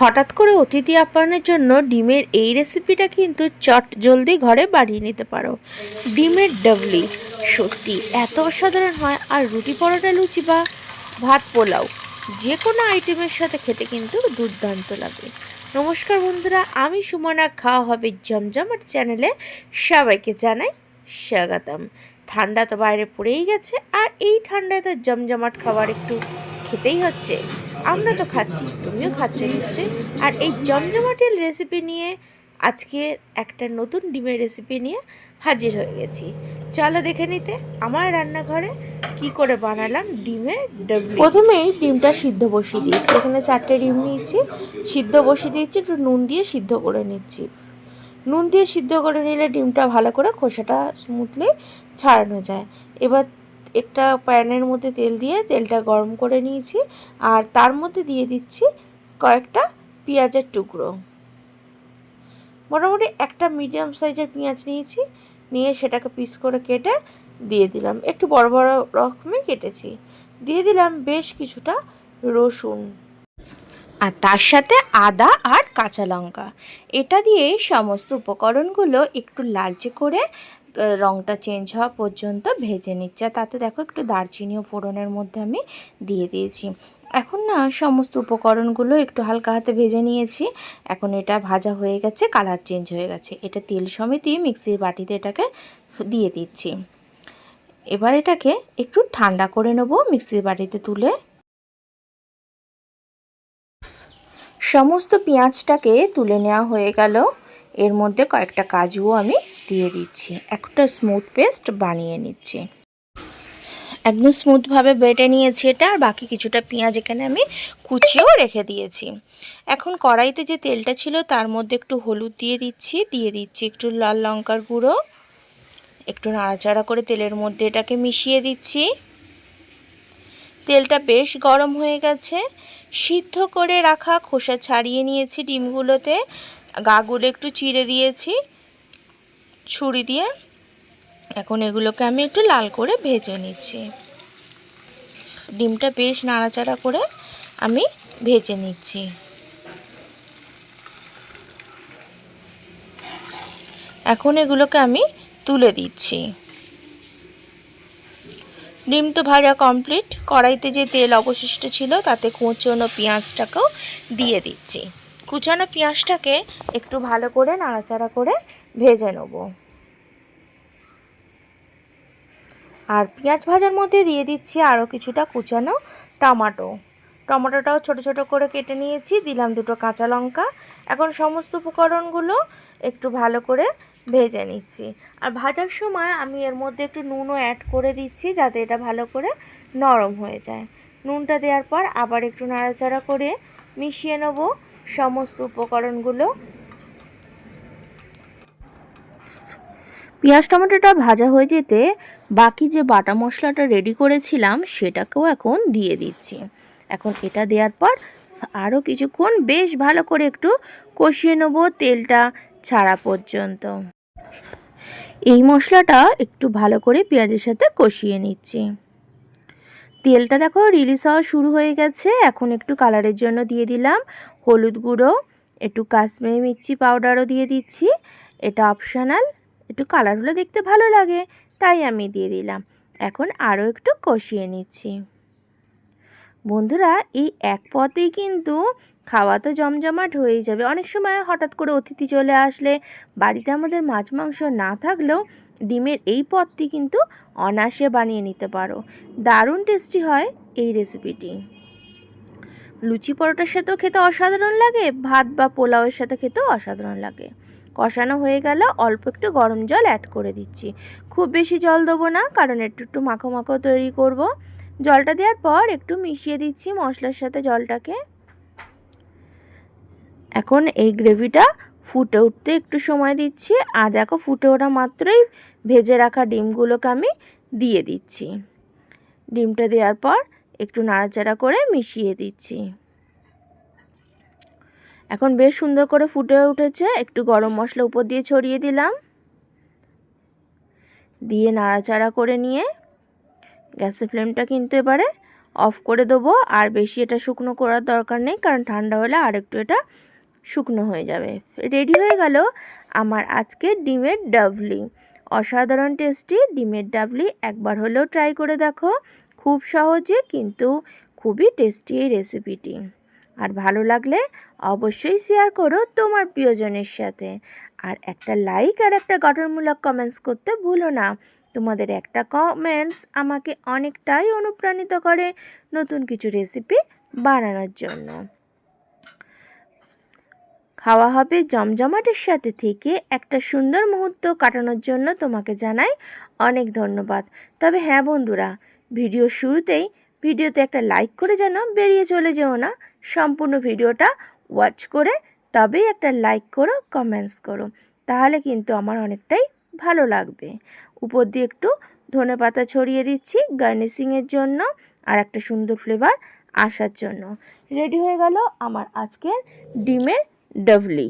হঠাৎ করে অতিথি আপ্যায়নের জন্য ডিমের এই রেসিপিটা কিন্তু চট জলদি ঘরে বানিয়ে নিতে পারো। ডিমের ডাবলি, সত্যি এত অসাধারণ হয়। আর রুটি পরোটা, লুচি বা ভাত, পোলাও যে কোনো আইটেমের সাথে খেতে কিন্তু দুর্দান্ত লাগে। নমস্কার বন্ধুরা, আমি সুমনা। খাওয়া হবে জমজমাট চ্যানেলে সবাইকে জানাই স্বাগতম। ঠান্ডা তো বাইরে পড়েই গেছে, আর এই ঠান্ডায় তো জমজমাট খাবার একটু খেতেই হচ্ছে। আমরা তো খাচ্ছি, তুমিও খাচ্ছ নিশ্চয়ই। আর এই জমজমাটের রেসিপি নিয়ে আজকে একটা নতুন ডিমের রেসিপি নিয়ে হাজির হয়ে গেছি। চলো দেখে নিতে আমার রান্নাঘরে কি করে বানালাম ডিমের ডাবলি প্রথমেই ডিমটা সিদ্ধ বসিয়ে দিয়েছি। এখানে চারটে ডিম নিয়েছি, সিদ্ধ বসিয়ে দিয়েছি, একটু নুন দিয়ে সিদ্ধ করে নিচ্ছি। নুন দিয়ে সিদ্ধ করে নিলে ডিমটা ভালো করে খোসাটা স্মুথলি ছাড়ানো যায়। এবার একটা প্যানের মধ্যে তেল দিয়ে তেলটা গরম করে নিয়েছি আর তার মধ্যে দিয়ে দিচ্ছি কয়েকটা পেঁয়াজের টুকরো। মোটামুটি একটা মিডিয়াম সাইজের পেঁয়াজ নিয়েছি, নিয়ে সেটাকে পিস করে কেটে দিয়ে দিলাম। একটু বড় বড় রকমে কেটেছি। দিয়ে দিলাম বেশ কিছুটা রসুন। আর তার সাথে আদা আর কাঁচা লঙ্কা। এটা দিয়ে সমস্ত উপকরণগুলো একটু লালচে করে রংটা চেঞ্জ হওয়া পর্যন্ত ভেজে নিচ্ছে। আর তাতে দেখো একটু দারচিনিও ফোড়নের মধ্যে আমি দিয়ে দিয়েছি। এখন না সমস্ত উপকরণগুলো একটু হালকা হাতে ভেজে নিয়েছি। এখন এটা ভাজা হয়ে গেছে কালার চেঞ্জ হয়ে গেছে। এটা তেল সমেতই মিক্সির বাটিতে এটাকে দিয়ে দিচ্ছি। এবার এটাকে একটু ঠান্ডা করে নেব মিক্সির বাটিতে তুলে। সমস্ত পেঁয়াজটাকে তুলে নেওয়া হয়ে গেল। এর মধ্যে কয়েকটা কাজুও আমি দিয়ে দিচ্ছি। একটা স্মুথ পেস্ট বানিয়ে নিচ্ছি। একদম স্মুথভাবে বেটে নিয়েছি এটা, আর বাকি কিছুটা পেঁয়াজ এখানে আমি কুচিয়েও রেখে দিয়েছি। এখন কড়াইতে যে তেলটা ছিল তার মধ্যে একটু হলুদ দিয়ে দিচ্ছি দিয়ে দিচ্ছি একটু লাল লঙ্কার গুঁড়ো। একটু নাড়াচাড়া করে তেলের মধ্যে এটাকে মিশিয়ে দিচ্ছি। তেলটা বেশ গরম হয়ে গেছে। সিদ্ধ করে রাখা খোসা ছাড়িয়ে নিয়েছি ডিমগুলোতে। গাগুলো একটু চিড়ে দিয়েছি। ছুরি দিয়ে এখন এগুলোকে আমি একটু লাল করে ভেজে নিচ্ছি। ডিমটা বেশ নাড়াচাড়া করে আমি ভেজে নিচ্ছি। এখন এগুলোকে আমি তুলে দিচ্ছি। ডিম তো ভাজা কমপ্লিট। কড়াইতে যে তেল অবশিষ্ট ছিল, তাতে কুচনো পেঁয়াজটাকেও দিয়ে দিচ্ছি। কুচানো পেঁয়াজটাকে একটু ভালো করে নাড়াচাড়া করে ভেজে নেব। আর পেঁয়াজ ভাজার মধ্যে দিয়ে দিচ্ছি আরও কিছুটা কুচানো টমাটো। টমেটোটাও ছোট ছোট করে কেটে নিয়েছি, দিলাম দুটো কাঁচা লঙ্কা। এখন সমস্ত উপকরণগুলো একটু ভালো করে ভেজে নিচ্ছি। আর ভাজার সময় আমি এর মধ্যে একটু নুনও অ্যাড করে দিচ্ছি যাতে এটা ভালো করে নরম হয়ে যায়। নুনটা দেওয়ার পর আবার একটু নাড়াচাড়া করে মিশিয়ে নেব। সমস্ত উপকরণগুলো পেঁয়াজ টমেটোটা ভাজা হয়ে যেতে বাকি যে বাটা মশলাটা রেডি করেছিলাম, সেটাকেও এখন দিয়ে দিচ্ছি। এখন এটা দেওয়ার পর আরও কিছুক্ষণ বেশ ভালো করে একটু কষিয়ে নেব তেলটা ছাড়া পর্যন্ত। এই মশলাটা একটু ভালো করে পেঁয়াজের সাথে কষিয়ে নিচ্ছি। তেলটা দেখো রিলিজ হওয়া শুরু হয়ে গেছে। এখন একটু কালারের জন্য দিয়ে দিলাম হলুদ গুঁড়ো, একটু কাশ্মীরি মির্চি পাউডারও দিয়ে দিচ্ছি। এটা অপশনাল একটু কালার হলে দেখতে ভালো লাগে, তাই আমি দিয়ে দিলাম। এখন আরও একটু কষিয়ে নিচ্ছি। বন্ধুরা, এই এক পথেই কিন্তু খাওয়া তো জমজমাট হয়েই যাবে। অনেক সময় হঠাৎ করে অতিথি চলে আসলে বাড়িতে আমাদের মাছ মাংস না থাকলেও ডিমের এই পদটি কিন্তু অনায়াসে বানিয়ে নিতে পারো। দারুণ টেস্টি হয় এই রেসিপিটি লুচি পরোটার সাথেও খেতে অসাধারণ লাগে, ভাত বা পোলাওয়ের সাথে খেতেও অসাধারণ লাগে। কষানো হয়ে গেল, অল্প একটু গরম জল অ্যাড করে দিচ্ছি। খুব বেশি জল দেবো না, কারণ একটু একটু মাখো মাখো তৈরি করব। জলটা দেওয়ার পর একটু মিশিয়ে দিচ্ছি মশলার সাথে জলটাকে। এখন এই গ্রেভিটা ফুটে উঠতে একটু সময় দিচ্ছি, আর দেখো ফুটে ওঠা মাত্রই ভেজে রাখা ডিমগুলোকে আমি দিয়ে দিচ্ছি। ডিমটা দেওয়ার পর একটু নাড়াচাড়া করে মিশিয়ে দিচ্ছি। এখন বেশ সুন্দর করে ফুটে উঠেছে। একটু গরম মশলা উপর দিয়ে ছড়িয়ে দিলাম। দিয়ে নাড়াচাড়া করে নিয়ে গ্যাসের ফ্লেমটা কিন্তু এবারে অফ করে দেবো। আর বেশি এটা শুকনো করার দরকার নেই, কারণ ঠান্ডা হলে আর একটু এটা শুকনো হয়ে যাবে। রেডি হয়ে গেল আমার আজকে ডিমের ডাবলি। অসাধারণ টেস্টি ডিমের ডাবলি একবার হলেও ট্রাই করে দেখো। খুব সহজে কিন্তু খুবই টেস্টি এই রেসিপিটি আর ভালো লাগলে অবশ্যই শেয়ার করো তোমার প্রিয়জনের সাথে। আর একটা লাইক আর একটা গঠনমূলক কমেন্টস করতে ভুলো না। তোমাদের একটা কমেন্টস আমাকে অনেকটাই অনুপ্রাণিত করে নতুন কিছু রেসিপি বানানোর জন্য। খাওয়া হবে জমজমাটের সাথে থেকে একটা সুন্দর মুহূর্ত কাটানোর জন্য তোমাকে জানাই অনেক ধন্যবাদ। তবে হ্যাঁ বন্ধুরা ভিডিও শুরুতেই ভিডিওতে একটা লাইক করে যেন বেরিয়ে চলে যেও না। সম্পূর্ণ ভিডিওটা ওয়াচ করে, তবেই একটা লাইক করো কমেন্টস করো। তাহলে কিন্তু আমার অনেকটাই ভালো লাগবে। উপর দিয়ে একটু ধনে পাতা ছড়িয়ে দিচ্ছি গার্নিশিংয়ের জন্য আর একটা সুন্দর ফ্লেভার আসার জন্য। রেডি হয়ে গেল আমার আজকের ডিমের ডাবলি